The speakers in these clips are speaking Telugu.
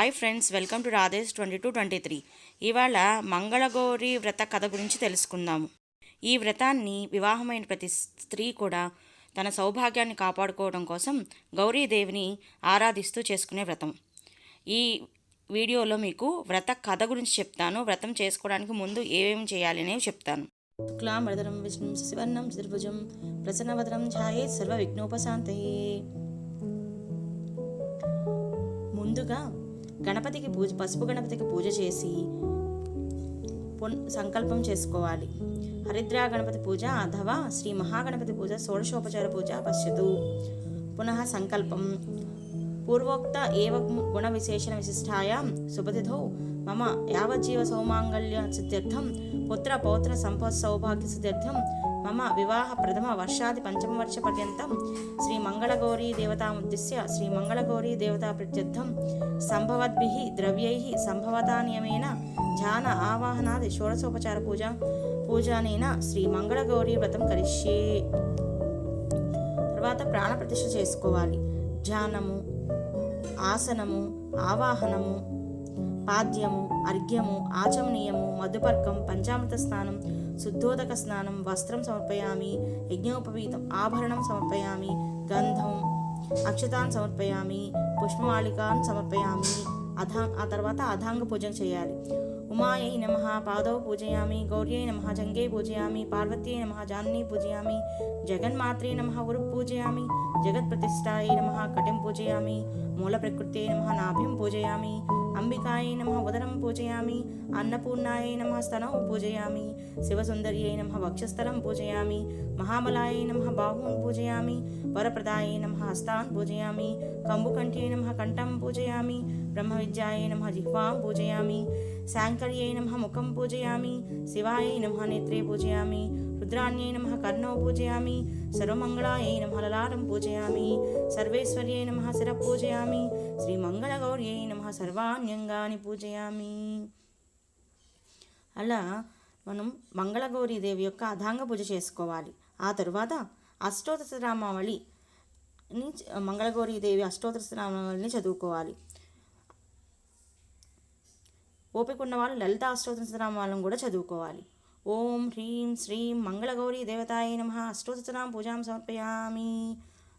Hi friends welcome to Radhesh twenty two twenty three ఇవాళ మంగళగౌరి వ్రత కథ గురించి తెలుసుకుందాము. ఈ వ్రతాన్ని వివాహమైన ప్రతి స్త్రీ కూడా తన సౌభాగ్యాన్ని కాపాడుకోవడం కోసం గౌరీదేవిని ఆరాధిస్తూ చేసుకునే వ్రతం. ఈ వీడియోలో మీకు వ్రత కథ గురించి చెప్తాను. వ్రతం చేసుకోవడానికి ముందు ఏమేమి చేయాలి అనేవి చెప్తాను. శుక్లాంబరధరం విష్ణు శివర్ణం శిర్భుజం ప్రసన్నవదనం ఛాయే సర్వ విఘ్నోపశాంతయే ముందుగా గణపతికి పూజ పసుపు గణపతికి పూజ చేసి సంకల్పం చేసుకోవాలి. హరిద్రా గణపతి పూజ అథవా శ్రీ మహాగణపతి పూజ షోడశోపచార పూజ పశ్యతు. పునః సంకల్పం. పూర్వోక్త ఏవ గుణ విశేషణ విశిష్టాయాం శుభతిథౌ. మమ యావజ్జీవ సౌమాంగళ్య సిద్ధ్యర్థం. పుత్ర పౌత్ర సంపత్ సౌభాగ్య సిద్ధ్యర్థం మమ వివాహ ప్రథమ వర్షాది పంచమ వర్ష పర్యంతం శ్రీ మంగళగౌరీ దేవతాముద్దిశ్య శ్రీ మంగళగౌరీ దేవతా ప్రత్యర్థం సంభవద్భిః ద్రవ్యైః సంభవతా నియమేన ధ్యాన ఆవాహనాది షోడశోపచార పూజ పూజానైన శ్రీ మంగళగౌరీ వ్రతం కరిష్యే. తర్వాత ప్రాణప్రతిష్ఠ చేసుకోవాలి. ధ్యానము ఆసనము ఆవాహనము పాద్యము అర్ఘ్యము ఆచమనీయము మధుపర్కం పంచామృత స్నానం శుద్ధోదక స్నానం వస్త్రం సమర్పయామి యజ్ఞోపవీతం ఆభరణం సమర్పయామి గంధం అక్షతాన్ సమర్పయామి పుష్పమాళికాన్ సమర్పయామి అధా ఆ తర్వాత అధాంగ పూజ చేయాలి. ఉమాయై నమ పాదవ పూజయామి గౌర్యై నమ జంగే పూజయామి పార్వత్యై నమ జాన్ని పూజయామి జగన్మాత్రే నమ ఉరు పూజయామి జగత్ప్రతిష్టాయై నమ కటిం పూజయామి మూల ప్రకృత్యై నమ నాభిం పూజయామి అంబికాయై నమ ఉదరం పూజయామి అన్నపూర్ణాయై నమ స్తనం పూజయామి శివసుందర్యై నమ వక్షస్థలం పూజయామి మహాబలాయై నమ బాహూన్ పూజయామి వరప్రదాయై నమ హస్తాన్ పూజయామి కంబుకంఠ్యై నమ కంఠం పూజయామి బ్రహ్మ బ్రహ్మవిద్యాయై నమ జిహ్వాం పూజయామి శాంకర్యై నమ ముఖం పూజయామి శివాయై నమ నేత్రే పూజయామి రుద్రాణ్యై నమ కర్ణో పూజయామి సర్వమంగళాయై నమ లలాటం పూజయామి సర్వేశ్వర్యై నమ శిర పూజయామి శ్రీమంగళగౌర్యై నమ సర్వాణ్యంగాని పూజయామి అలా మనం మంగళగౌరీదేవి యొక్క అధాంగ పూజ చేసుకోవాలి. ఆ తరువాత అష్టోత్తరామావళి మంగళగౌరీదేవి అష్టోత్తరామావళిని చదువుకోవాలి. ఓపిక ఉన్న వాళ్ళు లలిత అష్టోత్తరామాలను కూడా చదువుకోవాలి. ఓం హ్రీం శ్రీం మంగళగౌరీ దేవతాయ నమ. అష్టోత్తరాం పూజాం సమర్పయామి.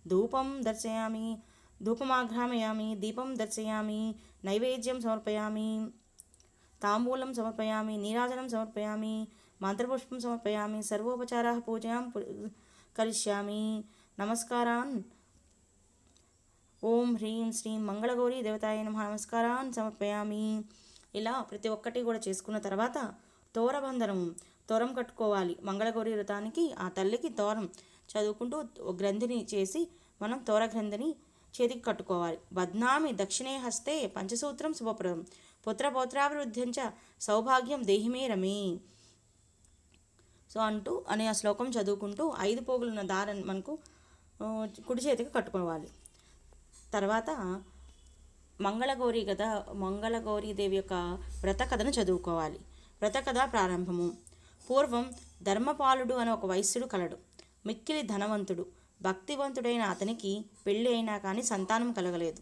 ధూపం దర్శయామి. ధూపమాఘ్రామయామి. దీపం దర్శయామి. నైవేద్యం సమర్పయామి. తాంబూలం సమర్పయామి. నీరాజనం సమర్పయామి. మంత్రపుష్పం సమర్పయామి. సర్వోపచారా పూజాం కరిష్యామి. నమస్కారాన్. ఓం హ్రీం శ్రీం మంగళగౌరీ దేవతాయ నమ. నమస్కారాన్ సమర్పయామి. ఇలా ప్రతి ఒక్కటి కూడా చేసుకున్న తర్వాత తోరబంధనం. తోరం కట్టుకోవాలి. మంగళగౌరి వ్రతానికి ఆ తల్లికి తోరం చదువుకుంటూ గ్రంథిని చేసి మనం తోర గ్రంథిని చేతికి కట్టుకోవాలి. బద్నామి దక్షిణే హస్తే పంచసూత్రం శుభప్రదం. పుత్రపౌత్రాభివృద్ధించ సౌభాగ్యం దేహిమే రమే. సో అంటూ అనే ఆ శ్లోకం చదువుకుంటూ ఐదు పోగులున్న దారని మనకు కుడి చేతికి కట్టుకోవాలి. తర్వాత మంగళగౌరి కథ మంగళగౌరీ దేవి యొక్క వ్రత కథను చదువుకోవాలి. వ్రత కథ ప్రారంభము. పూర్వం ధర్మపాలుడు అనే ఒక వైశ్యుడు కలడు. మిక్కిలి ధనవంతుడు. భక్తివంతుడైన అతనికి పెళ్ళి అయినా కానీ సంతానం కలగలేదు.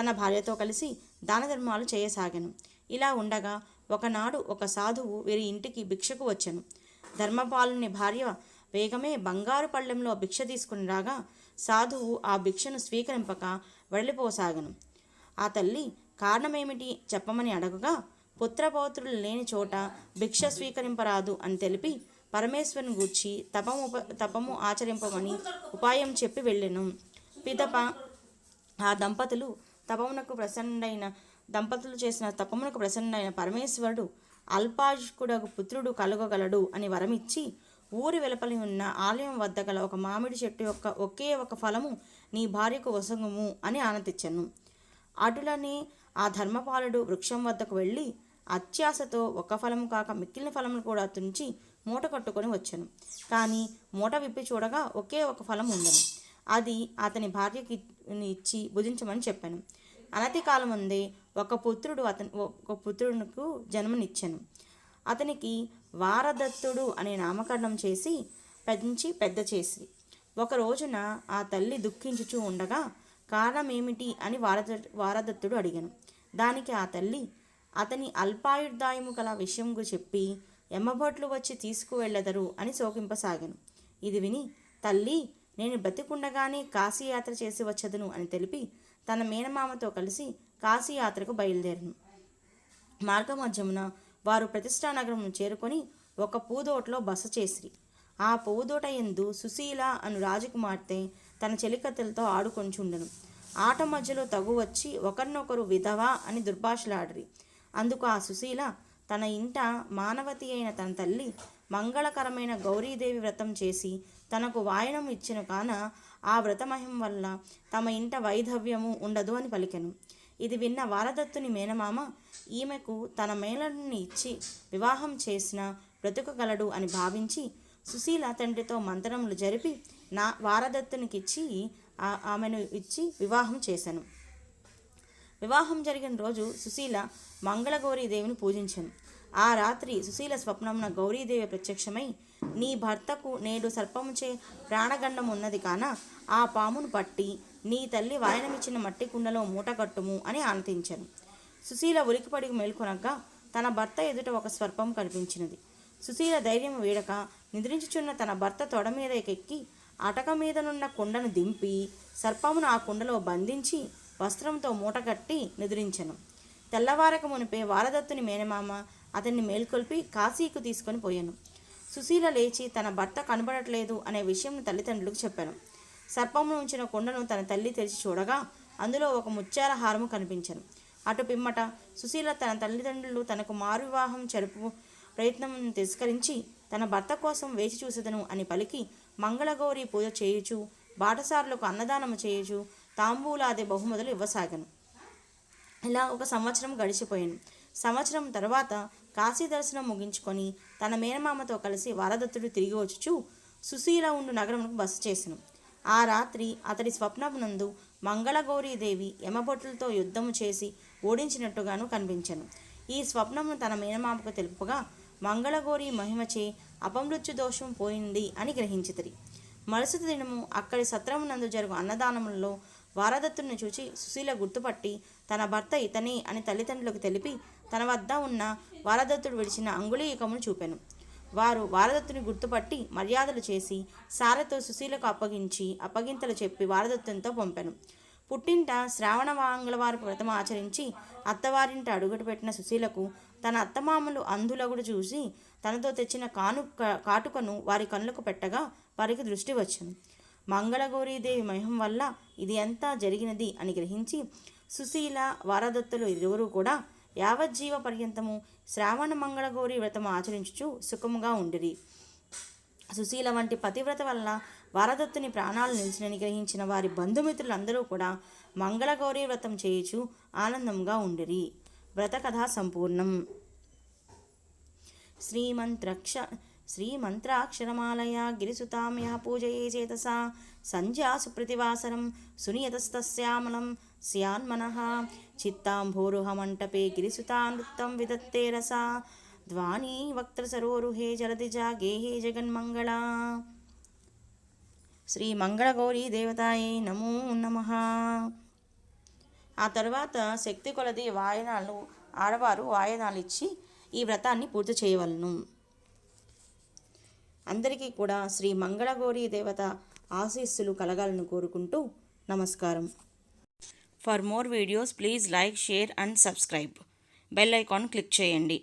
తన భార్యతో కలిసి దాన ధర్మాలు చేయసాగాను. ఇలా ఉండగా ఒకనాడు ఒక సాధువు వీరి ఇంటికి భిక్షకు వచ్చాను. ధర్మపాలుని భార్య వేగమే బంగారు పళ్ళెంలో భిక్ష తీసుకుని రాగా సాధువు ఆ భిక్షను స్వీకరింపక వెళ్ళిపోసాగను. ఆ తల్లి కారణమేమిటి? చెప్పమని అడగగా పుత్రపౌత్రులు లేని చోట భిక్ష స్వీకరింపరాదు అని తెలిపి పరమేశ్వరుని గూర్చి తపము తపము ఆచరింపమని ఉపాయం చెప్పి వెళ్ళెను. పిదప ఆ దంపతులు తపమునకు ప్రసన్నైన దంపతులు చేసిన తపమునకు ప్రసన్నైన పరమేశ్వరుడు అల్పాయుష్కుడకు పుత్రుడు కలగగలడు అని వరమిచ్చి ఊరి వెలుపలి ఉన్న ఆలయం వద్ద గల ఒక మామిడి చెట్టు యొక్క ఒకే ఒక ఫలము నీ భార్యకు వసంగము అని ఆనందించను అటులని ఆ ధర్మపాలుడు వృక్షం వద్దకు వెళ్ళి అత్యాశతో ఒక ఫలము కాక మిక్కిలిన ఫలములు కూడా తుంచి మూట కట్టుకొని వచ్చాను. కానీ మూట విప్పి చూడగా ఒకే ఒక ఫలం ఉండను అది అతని భార్యకి ఇచ్చి భుజించమని చెప్పాను. అనతి కాలం ముందే ఒక పుత్రుడు అతని ఒక పుత్రుడుకు జన్మనిచ్చాను. అతనికి వారదత్తుడు అనే నామకరణం చేసి పెంచి పెద్ద చేసి. ఒక రోజున ఆ తల్లి దుఃఖించుచూ ఉండగా కారణం ఏమిటి అని వారద వారదత్తుడు అడిగాను. దానికి ఆ తల్లి అతని అల్పాయుర్దాయము గల విషయంకు చెప్పి ఎమ్మబొట్లు వచ్చి తీసుకువెళ్ళెదరు అని శోకింపసాగాను. ఇది విని తల్లి నేను బ్రతికుండగానే కాశీయాత్ర చేసి వచ్చదను అని తెలిపి తన మేనమామతో కలిసి కాశీయాత్రకు బయలుదేరను. మార్గమధ్యమున వారు ప్రతిష్టానగరం చేరుకొని ఒక పూదోటలో బస చేసిరి. ఆ పూదోట ఎందు సుశీల అను రాజకుమార్తె తన చెలికత్తెలతో ఆడుకొంచుండెను. ఆట మధ్యలో తగు వచ్చి ఒకరినొకరు విధవా అని దుర్భాషలాడరి. అందుకు ఆ సుశీల తన ఇంట మానవతి అయిన తన తల్లి మంగళకరమైన గౌరీదేవి వ్రతం చేసి తనకు వాయనం ఇచ్చిన కాన ఆ వ్రతమహిం వల్ల తమ ఇంట వైధవ్యము ఉండదు అని పలికెను. ఇది విన్న వారదత్తుని మేనమామ ఈమెకు తన మేనని ఇచ్చి వివాహం చేసిన బ్రతుకగలడు అని భావించి సుశీల తండ్రితో మంత్రములు జరిపి నా వారదత్తునికిచ్చి ఆమెను ఇచ్చి వివాహం చేశాను వివాహం జరిగిన రోజు సుశీల మంగళగౌరీ దేవిని పూజించాను ఆ రాత్రి సుశీల స్వప్నమున గౌరీదేవి ప్రత్యక్షమై నీ భర్తకు నేడు సర్పముచే ప్రాణగండం ఉన్నది కాన? ఆ పామును పట్టి నీ తల్లి వాయనమిచ్చిన మట్టి కుండలో మూటగట్టుము అని ఆనతించాను. సుశీల ఉలికిపడి మేల్కొనగా తన భర్త ఎదుట ఒక స్వర్పం కనిపించినది సుశీల ధైర్యం వీడక నిద్రించుచున్న తన భర్త తొడ మీద ఎక్కి అటక మీదనున్న కుండను దింపి సర్పమును ఆ కుండలో బంధించి వస్త్రంతో మూటగట్టి నిద్రించెను. తెల్లవారక మునిపే వారదత్తుని మేనమామ అతన్ని మేల్కొల్పి కాశీకు తీసుకొని పోయాను. సుశీల లేచి తన భర్త కనబడట్లేదు అనే విషయం తల్లిదండ్రులకు చెప్పాను. సర్పమును ఉంచిన కుండను తన తల్లి తెరిచి చూడగా అందులో ఒక ముత్యాల హారము కనిపించను. అటు పిమ్మట సుశీల తన తల్లిదండ్రులు తనకు మారు వివాహం జరుపు ప్రయత్నం తిరస్కరించి తన భర్త కోసం వేచి చూసేదను అని పలికి మంగళగౌరి పూజ చేయుచు బాటసారులకు అన్నదానము చేయుచు తాంబూలాది బహుమతులు ఇవ్వసాగను. ఇలా ఒక సంవత్సరం గడిచిపోయింది సంవత్సరం తర్వాత కాశీ దర్శనం ముగించుకొని తన మేనమామతో కలిసి వారదత్తుడు తిరిగి వచ్చుచు సుశీల ఉండు నగరంకు బస చేసెను. ఆ రాత్రి అతడి స్వప్నమునందు మంగళగౌరీదేవి యమభటులతో యుద్ధము చేసి ఓడించినట్టుగాను కనిపించను. ఈ స్వప్నమును తన మేనమామకు తెలుపగా మంగళగౌరి మహిమచే అపమృత్యు దోషం పోయింది అని గ్రహించితిరి. మరుసటి దినము అక్కడి సత్రమునందు జరుగు అన్నదానములలో వారదత్తుని చూచి సుశీల గుర్తుపట్టి తన భర్త ఇతనే అని తల్లిదండ్రులకు తెలిపి తన వద్ద ఉన్న వారదత్తుడు విడిచిన అంగుళీయకమును చూపెను. వారు వారదత్తుని గుర్తుపట్టి మర్యాదలు చేసి సారతో సుశీలకు అప్పగించి అప్పగింతలు చెప్పి వారదత్తునితో పంపాను. పుట్టింట శ్రావణ మంగళవారు వ్రతం ఆచరించి అత్తవారింట అడుగుడు పెట్టిన సుశీలకు తన అత్తమామలు అంధులగుడు చూసి తనతో తెచ్చిన కాను కాటుకను వారి కనులకు పెట్టగా వారికి దృష్టి వచ్చింది మంగళగౌరీదేవి మహిమ వల్ల ఇది అంతా జరిగినది అని గ్రహించి సుశీల వారదత్తులు ఇరువురు కూడా యావజ్జీవ పర్యంతము శ్రావణ మంగళగౌరి వ్రతము ఆచరించుచు సుఖముగా ఉండిరి. సుశీల వంటి పతివ్రత వల్ల వారదత్తుని ప్రాణాలు నిలిచినని గ్రహించిన వారి బంధుమిత్రులందరూ కూడా మంగళగౌరి వ్రతం చేయుచు ఆనందంగా ఉండిరి. వ్రత కథ సంపూర్ణం. శ్రీమంత్రక్ష శ్రీమంత్రాక్షరమాలయా గిరిసుతాం యः పూజయే చేతసా సంధ్యా సుప్రతివాసరం సునియతస్తస్యామలం స్యాన్మనః చిత్తాంభోరుహమంటపే గిరిసుతా నృత్తం విదత్తే రసా ధ్వాని వక్త్రసరోరుహే జలదిజా గేహే జగన్మంగళా శ్రీ మంగళగౌరీ దేవతాయే నమో నమ ఆ తర్వాత శక్తి కొలది వాయనాలు ఆడవారు వాయనాలు ఇచ్చి ఈ వ్రతాన్ని పూర్తి చేయవలను. అందరికీ కూడా శ్రీ మంగళగౌరీ దేవత ఆశీస్సులు కలగాలని కోరుకుంటూ నమస్కారం. For more videos please like share and subscribe bell icon click చేయండి.